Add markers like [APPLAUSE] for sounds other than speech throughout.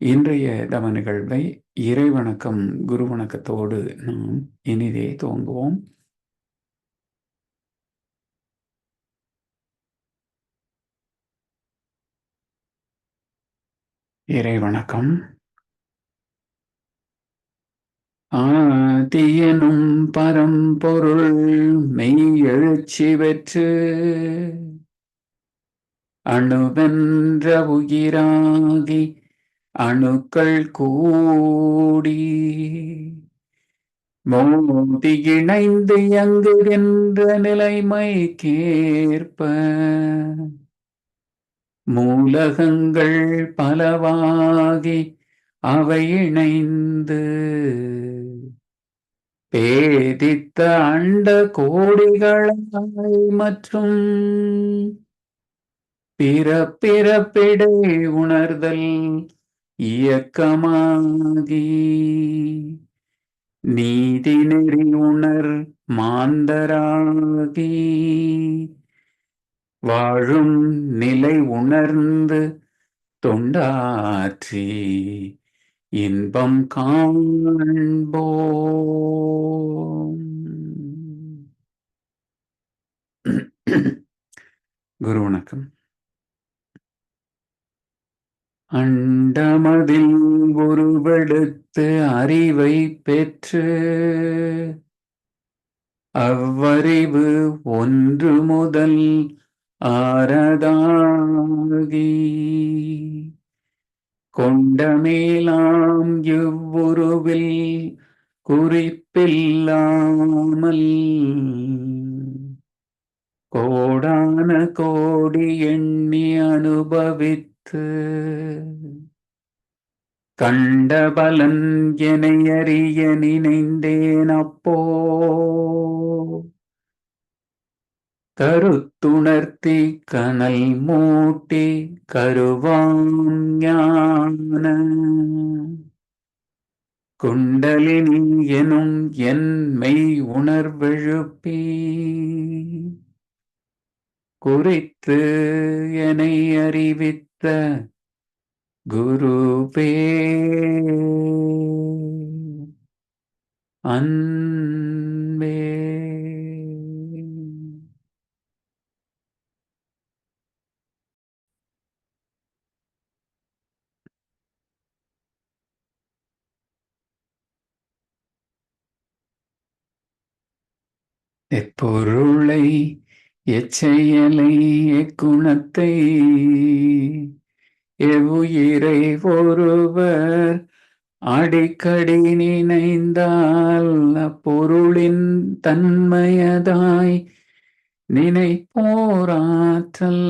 இன்றைய தவ நிகழ்வை இறை வணக்கம் குரு வணக்கத்தோடு நாம் இனிதே துவங்குவோம். இறை வணக்கம் ஆதியனும் பரம்பொருள் மெய் எழுச்சி பெற்று அணுவென்ற உயிராகி அணுக்கள் கூடி மோதி இணைந்து இயங்குகின்ற நிலைமைக்கேற்ப மூலகங்கள் பலவாகி அவை இணைந்து பேதித்த அண்ட கோடிகளாய் மற்றும் பிற பிறப்பிடை உணர்தல் இயக்கமாகி. நீதி நெறி உணர் மாந்தராகி. வாழும் நிலை உணர்ந்து தொண்டாற்றி இன்பம் காண்போம். [CLEARS THROAT] குரு வணக்கம். அண்டமதில் உருவெடுத்து அறிவை பெற்று அவ்வறிவு ஒன்று முதல் ஆரதாகி கொண்டமேலாம் இவ்வுருவில் குறிப்பில்லாமல் கோடான கோடி எண்ணி அனுபவித்து கண்ட பலன் என அறிய நினைந்தேன் அப்போ. கருத்துணர்த்தி கனல் மூட்டி கருவாம் ஞான. குண்டலினி எனும் என் மெய் உணர்வெழுப்பி. குறித்து என்னை அறிவித்து குருவே அன்பே. எப்பொருளை எச்செயலை எக்குணத்தை எவ்வுயிரை ஒருவர் அடிக்கடி நினைந்தால் அப்பொருளின் தன்மையதாய் நினைப்போராற்றல்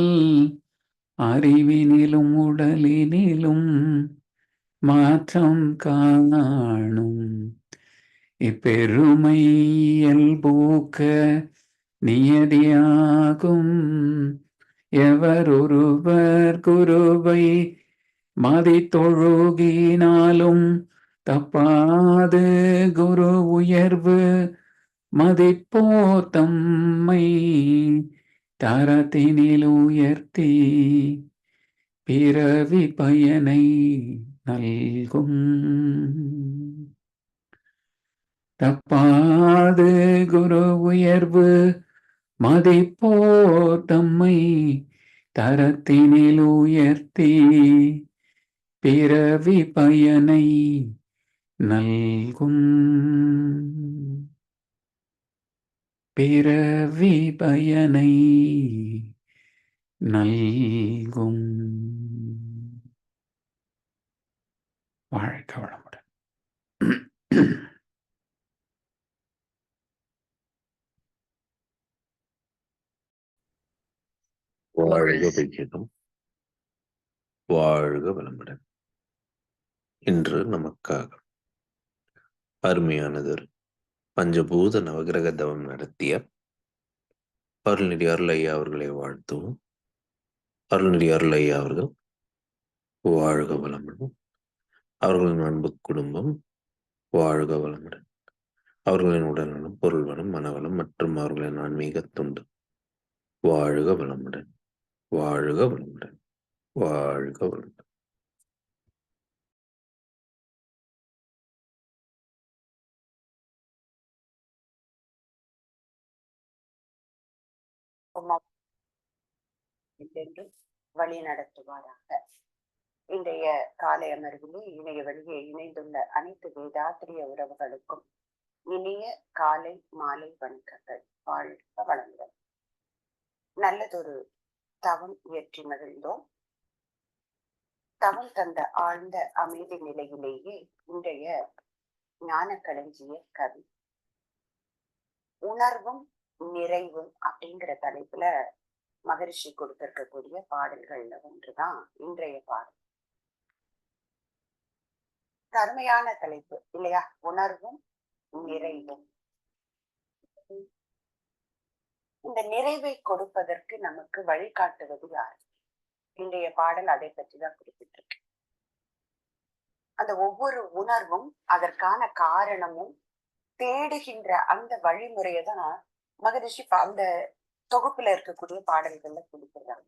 அறிவினிலும் உடலினிலும் மாற்றம் காணும் இப்பெருமை இயல்பூக்க நியதியாகும். எவரொருவர் குருவை மதி தொழுகினாலும் தப்பாது குரு உயர்வு. மதிப்போ தம்மை தரத்தினில் உயர்த்தி பிறவி பயனை நல்கும். தப்பாது குரு உயர்வு. மதிப்போ தம்மை தரத்தினில் உயர்த்தி பிறவி பயனை நல்கும். பிறவி பயனை நல்கும். வாழ்க வாழ்க வையகம் வாழ்க வளமுடன். இன்று நமக்காக அருமையானதொரு பஞ்சபூத நவகிரக தவம் நடத்திய அருள்நெறி அருளையா அவர்களை வாழ்த்துவோம். அருள்நெறி அருளையா அவர்கள் வாழ்க வளமுடன். அவர்களின் அன்பு குடும்பம் வாழ்க வளமுடன். அவர்களின் உடல்நலம் பொருள்வளம் மனவளம் மற்றும் அவர்களின் ஆன்மீக துண்டு வாழ்க வளமுடன். வாழ்க வளமுடன் வாழ்க வளமுடன் வழி நடத்துவாராக. இன்றைய காலை அமர்விலே இணைய வழியே இணைந்துள்ள அனைத்து வேதாத்திரிய உறவுகளுக்கும் இனிய காலை மாலை வணக்கங்கள். வாழ்க வளங்கள் நல்லதொரு தவம் இயற்றி மகிழ்ந்தோம் தவம் தந்த ஆழ்ந்த அமைதி நிலையிலேயே இன்றைய ஞான களஞ்சிய கவி. உணர்வும் நிறைவும் அப்படிங்கிற தலைப்புல மகரிஷி கொடுத்திருக்கக்கூடிய பாடல்கள்ல ஒன்றுதான் இன்றைய பாடல். கருமையான தலைப்பு இல்லையா? உணர்வும் நிறைவும். இந்த நிறைவை கொடுப்பதற்கு நமக்கு வழிகாட்டுவது யார்? இன்றைய பாடல் அதை பற்றி தான் குறிப்பிட்டிருக்கு அந்த ஒவ்வொரு உணர்வும் அதற்கான காரணமும் தேடுகின்ற அந்த வழிமுறையை தான் மகரிஷி அந்த தொகுப்புல இருக்கக்கூடிய பாடல்கள்ல கொடுக்குறாங்க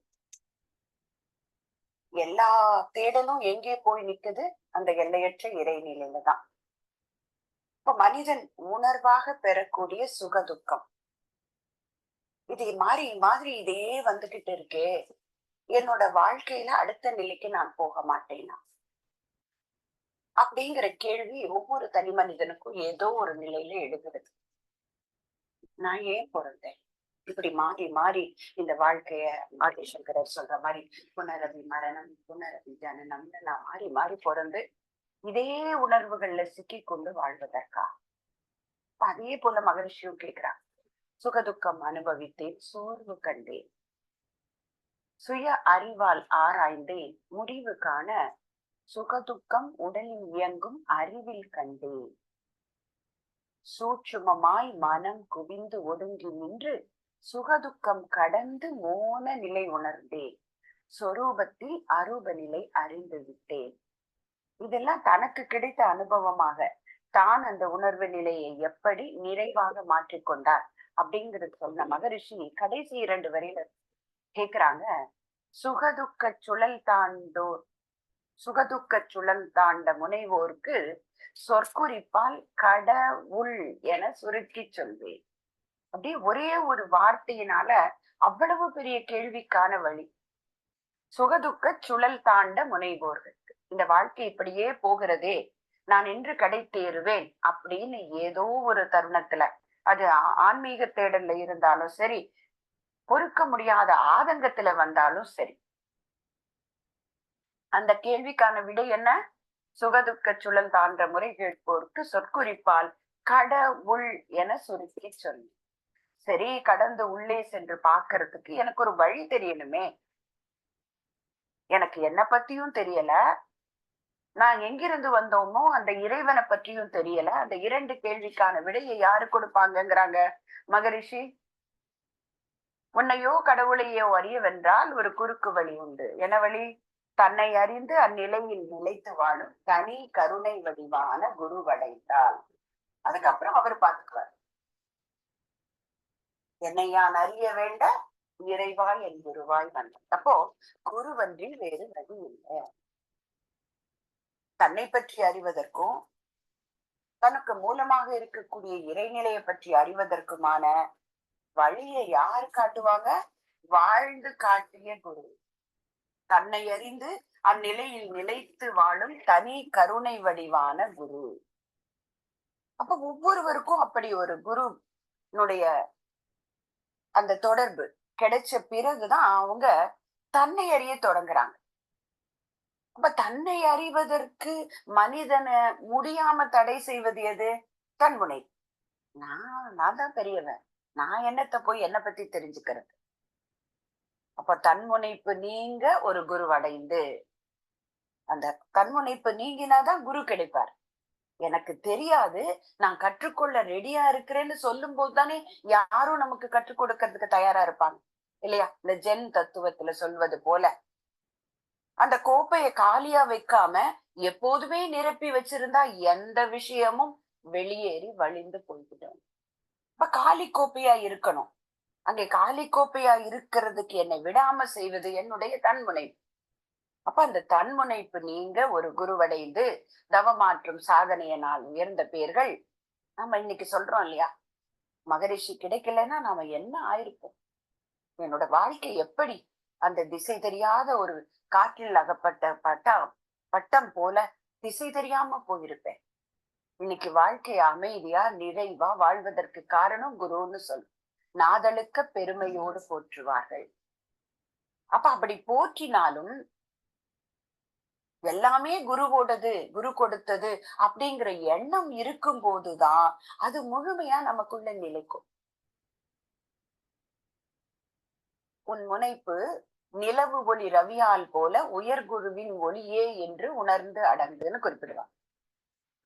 எல்லா தேடலும் எங்கே போய் நிக்குது? அந்த எல்லையற்ற இறைநிலையில தான். இப்ப மனிதன் உணர்வாக பெறக்கூடிய சுகதுக்கம். இது மாறி மாதிரி இதே வந்துகிட்டு இருக்கே. என்னோட வாழ்க்கையில அடுத்த நிலைக்கு நான் போக மாட்டேனா? அப்படிங்கிற கேள்வி ஒவ்வொரு தனி மனிதனுக்கும் ஏதோ ஒரு நிலையில எழுகிறது. நான் ஏன் பிறந்தேன்? இப்படி மாறி மாறி இந்த வாழ்க்கைய ஆதிசங்கரர் சொல்ற மாதிரி புனரவி மரணம் புனரவி ஜனனம்னு நான் மாறி மாறி பிறந்து இதே உணர்வுகள்ல சிக்கி கொண்டு வாழ்வதற்கா? அதே போல மகரிஷியும் கேட்கிறான் சுகதுக்கம் அனுபவித்தேன் சோர்வு கண்டேன். சுய அறிவால் ஆராய்ந்தேன் முடிவு காண சுகதுக்கம் உடலில் இயங்கும் அறிவில் கண்டேன். சூட்சுமமாய் மனம் குவிந்து ஒடுங்கி நின்று சுகதுக்கம் கடந்து மோன நிலை உணர்ந்தேன். சொரூபத்தில் அரூப நிலை அறிந்து விட்டேன். இதெல்லாம் தனக்கு கிடைத்த அனுபவமாக. தான் அந்த உணர்வு நிலையை எப்படி நிறைவாக மாற்றிக்கொண்டார் அப்படிங்கிறது சொன்ன மகரிஷி கடைசி இரண்டு வரையில கேக்குறாங்க. சுகதுக்க சுழல் தாண்டோர் சுகதுக்க சுழல் தாண்ட முனைவோர்க்கு சொற்குறிப்பால் கடவுள் என சுருக்கி சொல்வேன். அப்படியே ஒரே ஒரு வார்த்தையினால அவ்வளவு பெரிய கேள்விக்கான வழி. சுகதுக்க சுழல் தாண்ட முனைவோர்களுக்கு இந்த வாழ்க்கை இப்படியே போகிறதே நான் என்று கடை தேறுவேன் அப்படின்னு ஏதோ ஒரு தருணத்துல அது ஆன்மீக தேடல்ல இருந்தாலும் சரி பொறுக்க முடியாத ஆதங்கத்துல வந்தாலும் சரி. அந்த கேள்விக்கான விடை என்ன? சுகதுக்க சுழல் தாண்ட முறை கேட்போருக்கு சொற்குறிப்பால் கட உள் என சுருக்கி சொல்லி சரி கடந்து உள்ளே சென்று பாக்குறதுக்கு எனக்கு ஒரு வழி தெரியணுமே. எனக்கு என்ன பத்தியும் தெரியல. நான் எங்கிருந்து வந்தோமோ அந்த இறைவனை பற்றியும் தெரியல. அந்த இரண்டு கேள்விக்கான விடையை யாரு கொடுப்பாங்கிறாங்க மகரிஷி? உன்னையோ கடவுளையோ அறியவென்றால் ஒரு குறுக்கு வழி உண்டு. என வழி? தன்னை அறிந்து அந்நிலையில் நிலைத்து வாழும் தனி கருணை வடிவான குரு குருவடைந்தால் அதுக்கப்புறம் அவர் பார்த்துக்குவார். என்னை யான் அறிய வேண்ட இறைவாய் என் குருவாய் வந்தார். அப்போ குருவன்றி வேறு வழி இல்லை. தன்னை பற்றி அறிவதற்கும் தனக்கு மூலமாக இருக்கக்கூடிய இறைநிலையை பற்றி அறிவதற்குமான வழியை யார் காட்டுவாங்க? வாழ்ந்து காட்டிய குரு. தன்னை அறிந்து அந்நிலையில் நிலைத்து வாழும் தனி கருணை வடிவான குரு. அப்ப ஒவ்வொருவருக்கும் அப்படி ஒரு குருனுடைய அந்த தொடர்பு கிடைச்ச பிறகுதான் அவங்க தன்னை அறிய தொடங்குறாங்க. அப்ப தன்னை அறிவதற்கு மனிதனை முடியாம தடை செய்வது எது? தன்முனை நான் நான் தான் பெரியவன். நான் என்னத்தை போய் என்னை பத்தி தெரிஞ்சுக்கிறது? அப்ப தன்முனைப்பு நீங்க ஒரு குரு அடைந்து அந்த தன்முனைப்பு நீங்கினாதான் குரு கிடைப்பார். எனக்கு தெரியாது. நான் கற்றுக்கொள்ள ரெடியா இருக்கிறேன்னு சொல்லும் போது தானே யாரும் நமக்கு கற்றுக் கொடுக்கறதுக்கு தயாரா இருப்பாங்க. இல்லையா? இந்த ஜென் தத்துவத்துல சொல்வது போல. அந்த கோப்பையை காலியா வைக்காம எப்போதுமே நிரப்பி வச்சிருந்தா எந்த விஷயமும் வெளியேறி வழிந்து போய்விடும். இப்ப காலி கோப்பையா இருக்கணும். அங்கே காலி கோப்பையா இருக்கிறதுக்கு என்னை விடாம செய்வது என்னுடைய தன்முனைப்பு. அப்ப அந்த தன்முனைப்பு நீங்க ஒரு குருவடைந்து தவமாற்றும் சாதனையினால் உயர்ந்த பேர்கள். நாம இன்னைக்கு சொல்றோம் இல்லையா? மகரிஷி கிடைக்கலன்னா நாம என்ன ஆயிருப்போம்? என்னோட வாழ்க்கை எப்படி? அந்த திசை தெரியாத ஒரு காற்றில் அகப்பட்ட பட்டம் பட்டம் போல திசை தெரியாம போயிருப்பேன். இன்னைக்கு வாழ்க்கை அமைதியா நிறைவா வாழ்வதற்கு காரணம் குருன்னு சொல் நாதலுக்க பெருமையோடு போற்றுவார்கள். அப்ப அப்படி போற்றினாலும் எல்லாமே குருவோடது குரு கொடுத்தது அப்படிங்கிற எண்ணம் இருக்கும் போதுதான் அது முழுமையா நமக்குள்ள நிலைக்கும். உன் முனைப்பு நிலவு ஒளி ரவியால் போல உயர்குருவின் ஒளியே என்று உணர்ந்து அடங்குன்னு குறிப்பிடுவாங்க.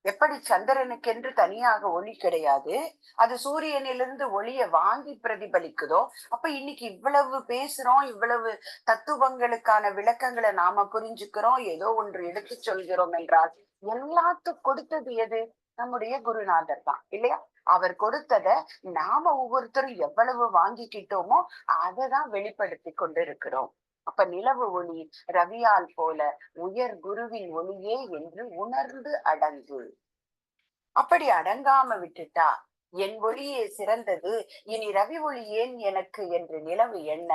எப்படி சந்திரனுக்கென்று தனியாக ஒளி கிடையாது அது சூரியனிலிருந்து ஒளியை வாங்கி பிரதிபலிக்குதோ அப்ப இன்னைக்கு இவ்வளவு பேசுறோம் இவ்வளவு தத்துவங்களுக்கான விளக்கங்களை நாம புரிஞ்சுக்கிறோம் ஏதோ ஒன்று எடுத்து சொல்கிறோம் என்றால் எல்லாத்துக்கும் கொடுத்தது எது? நம்முடைய குருநாதர் தான் இல்லையா? அவர் கொடுத்தத நாம ஒவ்வொருத்தரும் எவ்வளவு வாங்கிக்கிட்டோமோ அதை தான் வெளிப்படுத்தி கொண்டிருக்கிறோம். அப்ப நிலவு ஒளி ரவியால் போல உயர் குருவின் ஒளியே என்று உணர்ந்து அடங்கு. அப்படி அடங்காம விட்டுட்டா என் ஒளியே சிறந்தது இனி ரவி ஒளி ஏன் எனக்கு? என்று நிலவு என்ன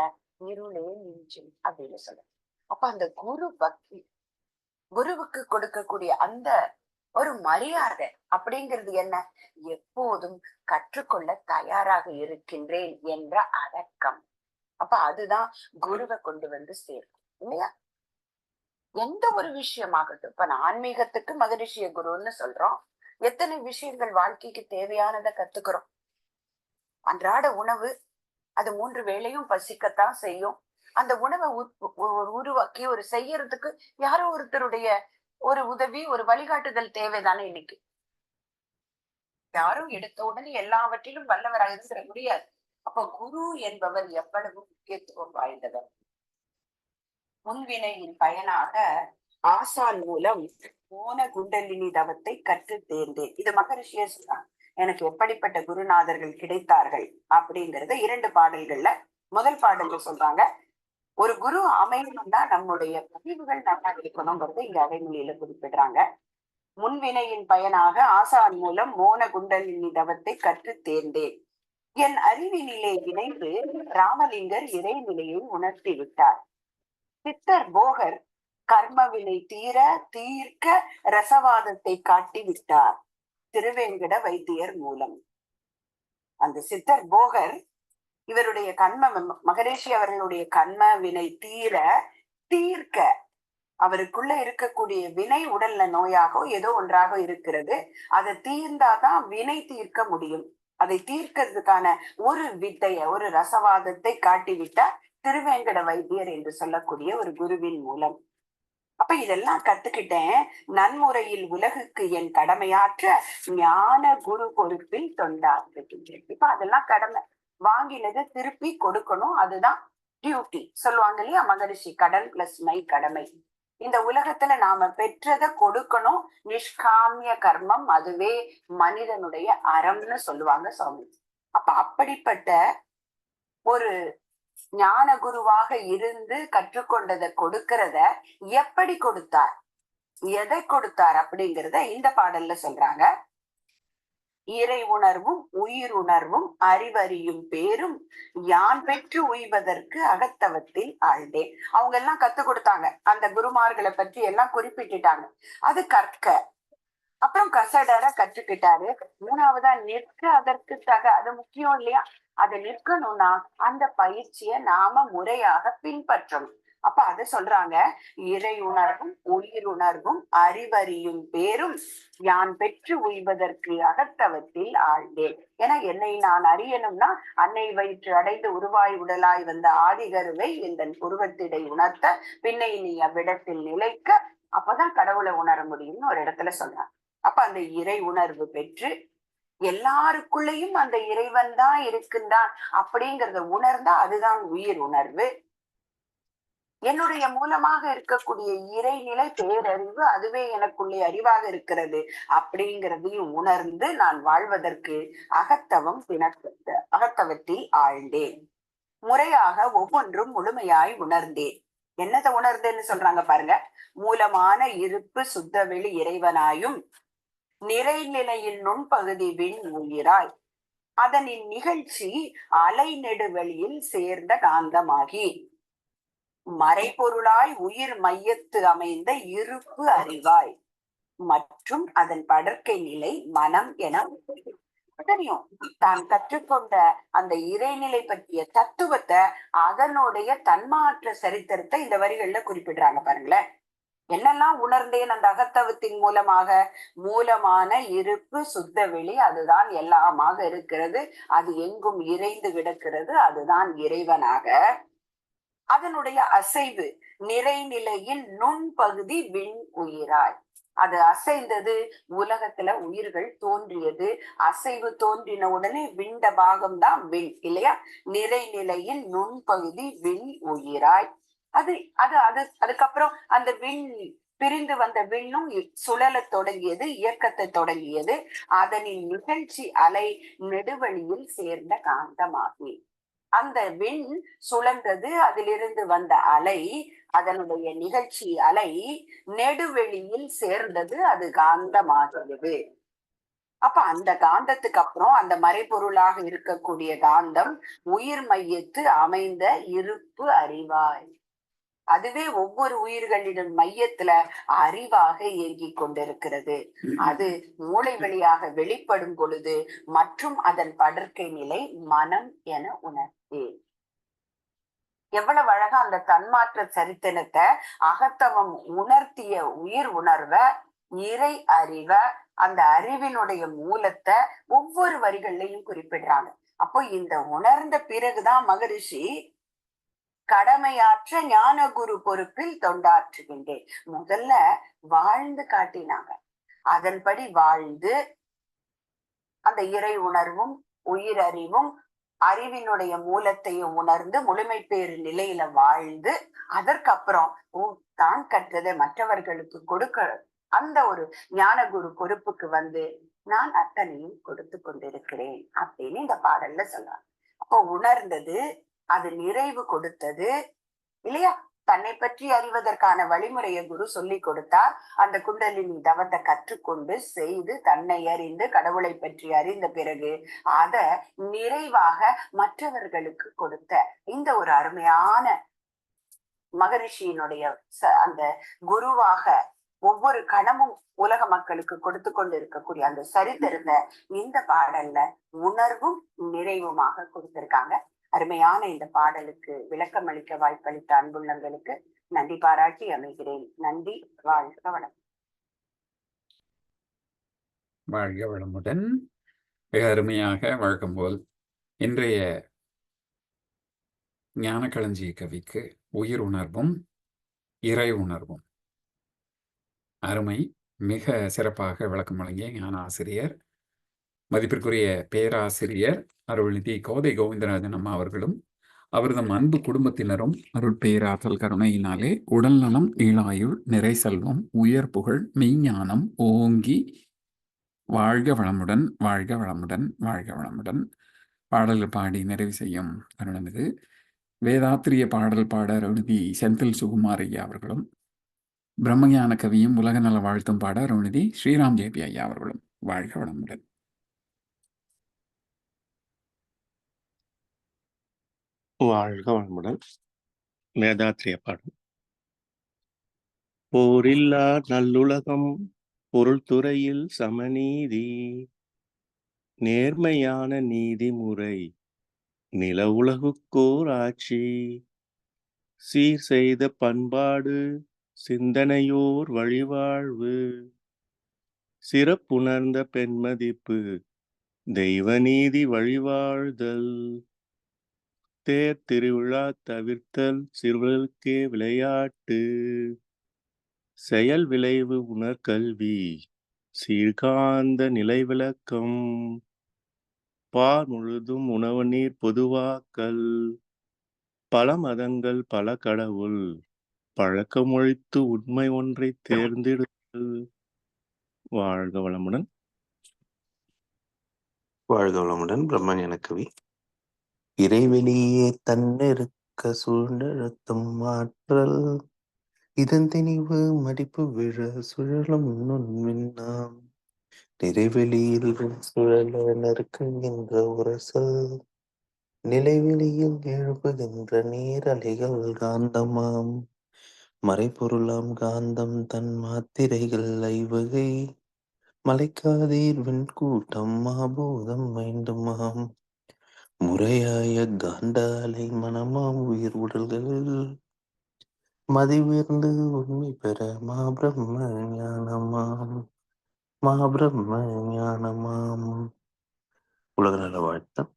இருளே மிஞ்சும் அப்படின்னு சொல்ல அப்ப அந்த குரு பக்தி குருவுக்கு கொடுக்கக்கூடிய அந்த ஒரு மரியாதை அப்படிங்கிறது என்ன? எப்போதும் கற்றுக்கொள்ள தயாராக இருக்கின்றேன் என்ற அடக்கம். அப்ப அதுதான் குருவை கொண்டு வந்து சேர்க்கும் இல்லையா? எந்த ஒரு விஷயமாகட்டும் இப்ப நான் ஆன்மீகத்துக்கு மகரிஷிய குருன்னு சொல்றோம். எத்தனை விஷயங்கள் வாழ்க்கைக்கு தேவையானதை கத்துக்கிறோம். அன்றாட உணவு அது மூன்று வேளையும் பசிக்கத்தான் செய்யும். அந்த உணவை உருவாக்கி ஒரு செய்யறதுக்கு யாரோ ஒருத்தருடைய ஒரு உதவி ஒரு வழிகாட்டுதல் தேவைதானே இன்னைக்கு. யாரும் எடுத்த உடனே எல்லாவற்றிலும் வல்லவராக இருந்துட முடியாது. அப்ப குரு என்பவர் எவ்வளவு முக்கியத்துவம் வாய்ந்தவர்? முன்வினையின் பயனாக ஆசான் மூலம் மோன குண்டலினி தவத்தை கற்று தேர்ந்தேன். இது மகரிஷிய சொல்றாங்க எனக்கு எப்படிப்பட்ட குருநாதர்கள் கிடைத்தார்கள் அப்படிங்கறத இரண்டு பாடல்கள்ல முதல் பாடல்கள் சொல்றாங்க. ஒரு குரு அமையணும்னா நம்முடைய பதிவுகள் நல்லா இருக்கணுங்கிறத இங்க அடைமொழியில குறிப்பிடுறாங்க. முன்வினையின் பயனாக ஆசான் மூலம் மோன குண்டலினி தவத்தை கற்று தேர்ந்தேன். என் அறிவினிலே இணைந்து ராமலிங்கர் இறைநிலையை உணர்த்தி விட்டார். சித்தர் போகர் கர்மவினை தீர தீர்க்க ரசவாதத்தை காட்டி விட்டார். திருவேங்கட வைத்தியர் மூலம். அந்த சித்தர் போகர் இவருடைய கண்ம மகரேஷி அவர்களுடைய கண்ம வினை தீர தீர்க்க அவருக்குள்ள இருக்கக்கூடிய வினை உடல்ல நோயாகோ ஏதோ ஒன்றாக இருக்கிறது. அதை தீர்ந்தாதான் வினை தீர்க்க முடியும். அதை தீர்க்கிறதுக்கான ஒரு வித்தைய ஒரு ரசவாதத்தை காட்டிவிட்டார் திருவேங்கட வைத்தியர் என்று சொல்லக்கூடிய ஒரு குருவின் மூலம். அப்ப இதெல்லாம் கத்துக்கிட்டேன். நன்முறையில் உலகுக்கு என் கடமையாற்ற ஞான குரு பொறுப்பில் தொண்டாற்றுகின்றேன் இப்ப அதெல்லாம் கடமை. வாங்கினதை திருப்பி கொடுக்கணும். அதுதான் டியூட்டி சொல்லுவாங்க இல்லையா? மகரிஷி கடன் பிளஸ் மை கடமை. இந்த உலகத்துல நாம பெற்றதை கொடுக்கணும். நிஷ்காமிய கர்மம் அதுவே மனிதனுடைய அறம்னு சொல்லுவாங்க சுவாமி. அப்ப அப்படிப்பட்ட ஒரு ஞான குருவாக இருந்து கற்றுக்கொண்டதை கொடுக்கறத எப்படி கொடுத்தார்? எதை கொடுத்தார் அப்படிங்கிறத இந்த பாடல்ல சொல்றாங்க. இறை உணர்வும் உயிர் உணர்வும் அறிவறியும் பேரும் யான் பெற்று உய்வதற்கு அகத்தவத்தில் ஆழ்ந்தேன். அவங்க எல்லாம் கத்து கொடுத்தாங்க. அந்த குருமார்களை பற்றி எல்லாம் குறிப்பிட்டுட்டாங்க. அது கற்க. அப்புறம் கசடர கற்றுக்கிட்டாரு. மூணாவதா நிற்க அதற்கு தக. அது முக்கியம் இல்லையா? அதை நிற்கணும்னா அந்த பயிற்சியை நாம முறையாக பின்பற்றணும். அப்ப அத சொல்றாங்க. இறை உணர்வும் உயிர் உணர்வும் அறிவறியும் பேரும் யான் பெற்று உய்வதற்கு அகத்தவத்தில் ஆழ்ந்தேன். ஏன்னா என்னை நான் அறியணும்னா அன்னை வயிற்று அடைந்து உருவாய் உடலாய் வந்த ஆதிகருவை இந்த உருவத்திடை உணர்த்த பின்னை நீ அவ்விடத்தில் நிலைக்க. அப்பதான் கடவுளை உணர முடியும்னு ஒரு இடத்துல சொல்றாங்க. அப்ப அந்த இறை உணர்வு பெற்று எல்லாருக்குள்ளேயும் அந்த இறைவன் தான் இருக்குந்தான் அப்படிங்கிறத உணர்ந்தா அதுதான் உயிர் உணர்வு. என்னுடைய மூலமாக இருக்கக்கூடிய இறைநிலை பேரறிவு அதுவே எனக்குள்ளே அறிவாக இருக்கிறது அப்படிங்கிறதையும் உணர்ந்து நான் வாழ்வதற்கு அகத்தவம் பிணக்கத்த அகத்தவத்தில் ஆழ்ந்தேன். முறையாக ஒவ்வொன்றும் முழுமையாய் உணர்ந்தேன். என்னதை உணர்ந்தேன்னு சொல்றாங்க பாருங்க. மூலமான இருப்பு சுத்தவெளி இறைவனாயும் நிறைநிலையின் நுண்பகுதி விண் உயிராய். அதனின் நிகழ்ச்சி அலை நெடுவெளியில் சேர்ந்த காந்தமாகி. மறைபொருளாய் உயிர் மையத்து அமைந்த இருப்பு அறிவாய். மற்றும் அதன் படற்கை நிலை மனம் என தெரியும். தான் கற்றுக்கொண்ட அந்த இறைநிலை பற்றிய தத்துவத்தை அதனுடைய தன்மாற்ற சரித்திரத்தை இந்த வரிகள்ல குறிப்பிடுறாங்க பாருங்களேன். என்னெல்லாம் உணர்ந்தேன் அந்த அகத்தவத்தின் மூலமாக? மூலமான இருப்பு சுத்த வெளி அதுதான் எல்லாமாக இருக்கிறது. அது எங்கும் இறைந்து கிடக்கிறது. அதுதான் இறைவனாக. அதனுடைய அசைவு நிறைநிலையின் நுண்பகுதி விண் உயிராய். அது அசைந்தது உலகத்துல உயிர்கள் தோன்றியது. அசைவு தோன்றின உடனே விண்ட பாகம் தான் விண் இல்லையா? நிறைநிலையின் நுண்பகுதி விண் உயிராய். அது அது அது அதுக்கப்புறம் அந்த விண் பிரிந்து வந்த விண்ணும் சுழலத் தொடங்கியது இயக்கத்தை தொடங்கியது. அதனின் நிகழ்ச்சி அலை நெடுவழியில் சேர்ந்த காந்தமாகி அந்த விண் சுழன்றது அதிலிருந்து வந்த அலை அதனுடைய நிகழ்ச்சி அலை நெடுவெளியில் சேர்ந்தது அது காந்தமாகியது. அப்ப அந்த காந்தத்துக்கு அப்புறம் அந்த மறைபொருளாக இருக்கக்கூடிய காந்தம் உயிர் மையத்து அமைந்த இருப்பு அறிவாய். அதுவே ஒவ்வொரு உயிர்களிடம் மையத்துல அறிவாக இயங்கிக் கொண்டிருக்கிறது. அது மூளை வழியாக வெளிப்படும் பொழுது மற்றும் அதன் படற்கை நிலை மனம் என உணர் எவ்வளவு அழகா அந்த தன்மாற்ற சரித்தனத்தை அகத்தவம் உணர்த்திய உயிர் உணர்வ இறை அறிவ அந்த அறிவினுடைய மூலத்தை ஒவ்வொரு வரிகள்லையும் குறிப்பிடுறாங்க. அப்போ இந்த உணர்ந்த பிறகுதான் மகரிஷி கடமையாற்ற ஞான குரு பொறுப்பில் தொண்டாற்றுகின்றேன். முதல்ல வாழ்ந்து காட்டினாங்க. அதன்படி வாழ்ந்து அந்த இறை உணர்வும் உயிரறிவும் அறிவினுடைய மூலத்தையும் உணர்ந்து முழுமை பேறு நிலையில வாழ்ந்து அதற்கப்புறம் ஓ தான் கற்றதை மற்றவர்களுக்கு கொடுக்க அந்த ஒரு ஞான குரு பொறுப்புக்கு வந்து நான் அத்தனையும் கொடுத்து கொண்டிருக்கிறேன் அப்படின்னு இந்த பாடல்ல சொல்றாங்க அப்போ உணர்ந்தது அது நிறைவு கொடுத்தது இல்லையா? தன்னை பற்றி அறிவதற்கான வழிமுறையை குரு சொல்லி கொடுத்தார். அந்த குண்டலினி தவத்தை கற்றுக்கொண்டு செய்து தன்னை அறிந்து கடவுளை பற்றி அறிந்த பிறகு அத நிறைவாக மற்றவர்களுக்கு கொடுத்த இந்த ஒரு அருமையான மகரிஷியினுடைய அந்த குருவாக ஒவ்வொரு கணமும் உலக மக்களுக்கு கொடுத்து கொண்டு இருக்கக்கூடிய அந்த சரித்திரத்தை இந்த பாடல்ல உணர்வும் நிறைவுமாக கொடுத்திருக்காங்க. அருமையான இந்த பாடலுக்கு விளக்கம் அளிக்க வாய்ப்பளித்த அன்புள்ளங்களுக்கு நன்றி பாராட்டி அமைகிறேன். நன்றி. வாழ்க வளம் வாழ்க வளமுடன். மிக அருமையாக வழக்கம் போல் இன்றைய ஞானக்களஞ்சிய கவிக்கு உயிர் உணர்வும் இறை உணர்வும். அருமை. மிக சிறப்பாக விளக்கம் வழங்கிய ஞான ஆசிரியர் மதிப்பிற்குரிய பேராசிரியர் அருள்நிதி கோதை கோவிந்தராஜன் அம்மா அவர்களும் அவரது அன்பு குடும்பத்தினரும் அருள் பேராற்றல் கருணையினாலே உடல் நலம் ஈழாயுள் நிறை செல்வம் உயர் புகழ் மெய்ஞானம் ஓங்கி வாழ்க வளமுடன் வாழ்க வளமுடன் வாழ்க வளமுடன். பாடல் பாடி நிறைவு செய்யும் அருணமிது வேதாத்திரிய பாடல் பாட அருள்நிதி செந்தில் சுகுமார் ஐயா அவர்களும் பிரம்மஞான கவியும் உலக நல வாழ்த்தும் பாட அருள்நிதி ஸ்ரீராம் ஜேபி ஐயா அவர்களும். வாழ்க வளமுடன். வாழ்க வளமுடன் வேதாத்திரிய பாடம் போரில்லா நல்லுலகம் பொருள் துறையில் சமநீதி நேர்மையான நீதிமுறை நில உலகுக்கோர் ஆட்சி சீர் செய்த பண்பாடு சிந்தனையோர் வழிவாழ்வு சிறப்புணர்ந்த பெண்மதிப்பு தெய்வநீதி வழிவாழ்தல். தேர் திருவிழா தவிர்த்தல் சிறுவர்களுக்கே விளையாட்டு. செயல் விளைவு உணர்கல்வி சீர்காந்த நிலை விளக்கம். பார் முழுதும் உணவு நீர் பொதுவாக்கல். பல மதங்கள் பல கடவுள். பழக்கமொழித்து உண்மை ஒன்றை தேர்ந்தெடுத்தல். வாழ்க வளமுடன். வாழ்க வளமுடன் பிரம்மஞான கவி இறைவெளியே தன்னிருக்க சூழ்நிறுத்தும் ஆற்றல் இதன் திணிவு மடிப்பு விழ சுழலும் நுண்மின்னாம் நிறைவெளியில் சுழல நறுக்குகின்ற உரசல் நிலைவெளியில் எழுப்புகின்ற நீரலைகள் காந்தமாம் மறைபொருளாம் காந்தம் தன் மாத்திரைகள் ஐவகை மலைக்காதீர் வெண்கூட்டம் மாபூதம் வேண்டுமாம். முறையாய காண்டாலை மனமாம் உயிர் உடல்களில் மதிவிருந்து உண்மை பெற மா பிரம்ம ஞானமாம். மா பிரம்ம ஞானமாம். உலக நல வாழ்த்தம்.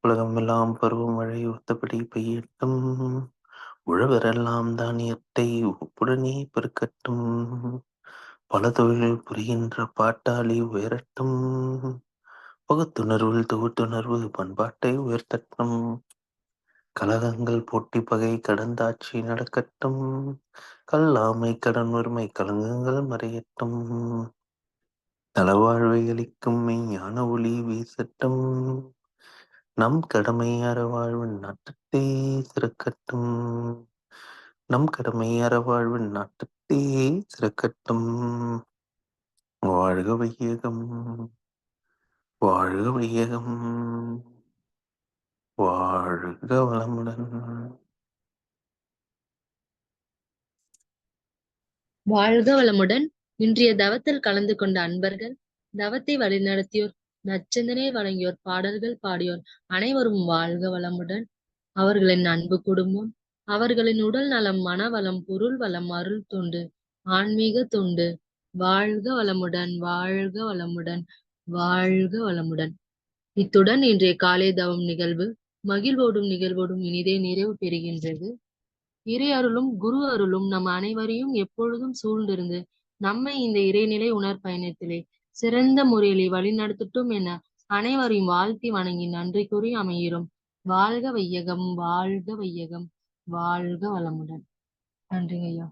உலகமெல்லாம் பருவமழை ஒத்தபடி பெய்யட்டும். உழவரெல்லாம் தானியத்தை ஒப்புடனே பெருக்கட்டும். பல தொழில்கள் புரிகின்ற பாட்டாளி உயரட்டும். பகுத்துணர்வில் தொகுத்துணர்வு பண்பாட்டை உயர்த்தட்டும். கலகங்கள் போட்டி பகை கடந்தாட்சி நடக்கட்டும். கல்லாமை கடன் வறுமை கலங்கங்கள் மறையட்டும். நலவாழ்வை அளிக்கும் மெய்ஞான ஒளி வீசட்டும். நம் கடமை அறவாழ்வின் நாட்டத்தே சிறக்கட்டும். நம் கடமை அறவாழ்வின் நாட்டத்தே சிறக்கட்டும். வாழ்க வையகம். வாழ்க வையகம் வாழ்க வளமுடன். வாழ்க வளமுடன். இன்றைய தவத்தில் கலந்து கொண்ட அன்பர்கள் தவத்தை வழிநடத்தியோர் நச்சந்தனை வழங்கியோர் பாடல்கள் பாடியோர் அனைவரும் வாழ்க வளமுடன். அவர்களின் அன்பு குடும்பம் அவர்களின் உடல் நலம் மனவளம் பொருள் வளம் அருள் தொண்டு ஆன்மீக தொண்டு. வாழ்க வளமுடன் வாழ்க வளமுடன். வாழ்க வளமுடன். இத்துடன் இன்றைய காலை தவம் நிகழ்வு மகிழ்வோடும் நிகழ்வோடும் இனிதே நிறைவு பெறுகின்றது. இறை அருளும் குரு அருளும் நம் அனைவரையும் எப்பொழுதும் சூழ்ந்திருந்து நம்மை இந்த இறைநிலை உணர் பயணத்திலே சிறந்த முறையிலே வழிநடத்தட்டும் என அனைவரையும் வாழ்த்தி வணங்கி நன்றி கூறி அமைகிறோம். வாழ்க வையகம் வாழ்க வையகம் வாழ்க வளமுடன். நன்றிங்க ஐயா